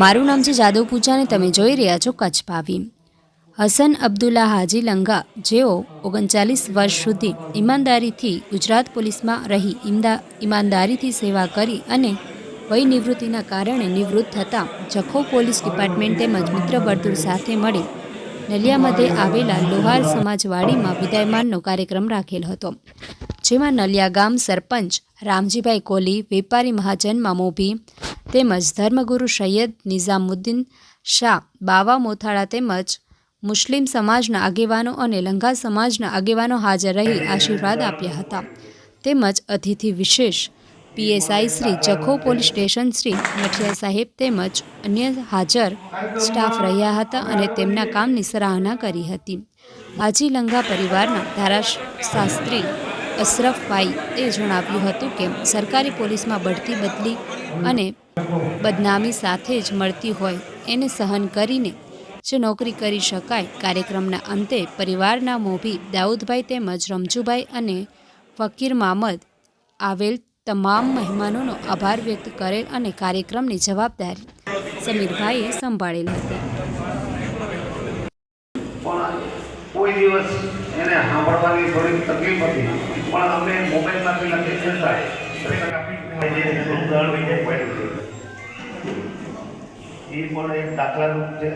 મારું નામ છે જાદવ પૂજા તમે જોઈ રહ્યા છો કચ્છ ભાવી. હસન અબ્દુલ્લા હાજી લંગા, જેઓ ઓગણચાલીસ વર્ષ સુધી ઈમાનદારીથી ગુજરાત પોલીસમાં રહી, ઈમદા, ઈમાનદારીથી સેવા કરી અને વય નિવૃત્તિના કારણે નિવૃત્ત થતાં જખો પોલીસ ડિપાર્ટમેન્ટ તેમજ મિત્ર વર્તુળ સાથે મળી નલિયા મધ્યે આવેલા લોહાર સમાજવાડીમાં વિદાયમાનનો કાર્યક્રમ રાખેલ હતો, જેમાં નલિયા ગામ સરપંચ રામજીભાઈ કોલી, વેપારી મહાજન મામોભી તેમજ ધર્મગુરુ સૈયદ નિઝામુદ્દીન શાહ, બાવા મોથાળા તેમજ મુસ્લિમ સમાજના આગેવાનો અને લંગા સમાજના આગેવાનો હાજર રહી આશીર્વાદ આપ્યા હતા. તેમજ અતિથિ વિશેષ PSI Shri Jakho police station Shri Mathiya સાહેબ તેમજ અન્ય હાજર સ્ટાફ રહ્યા હતા અને તેમના કામની સરાહના કરી હતી. હાજી લંગા પરિવારના ધારાશાસ્ત્રી અશરફભાઈ એ જણાવ્યું હતું કે સરકારી પોલીસમાં બઢતી બદલી અને બદનામી સાથે જ મળતી હોય એને સહન કરીને જે નોકરી કરી શકાય. કાર્યક્રમના અંતે પરિવારના મોભી દાઉદભાઈ તેમજ રમજુભાઈ અને ફકીર મામદ આવેલ તમામ મહેમાનોનો આભાર વ્યક્ત કરેલ અને કાર્યક્રમની જવાબદારી સમીરભાઈએ સંભાળેલ હતી. કોઈ દિવસ એને સાંભળવાની થોડી તકલીફ હતી. પણ અમે મોબાઈલમાંથી લખી દેતા જે ઉદાહરણ વિજય પડ્યું છે. એ પણ એક દાખલારૂપ છે.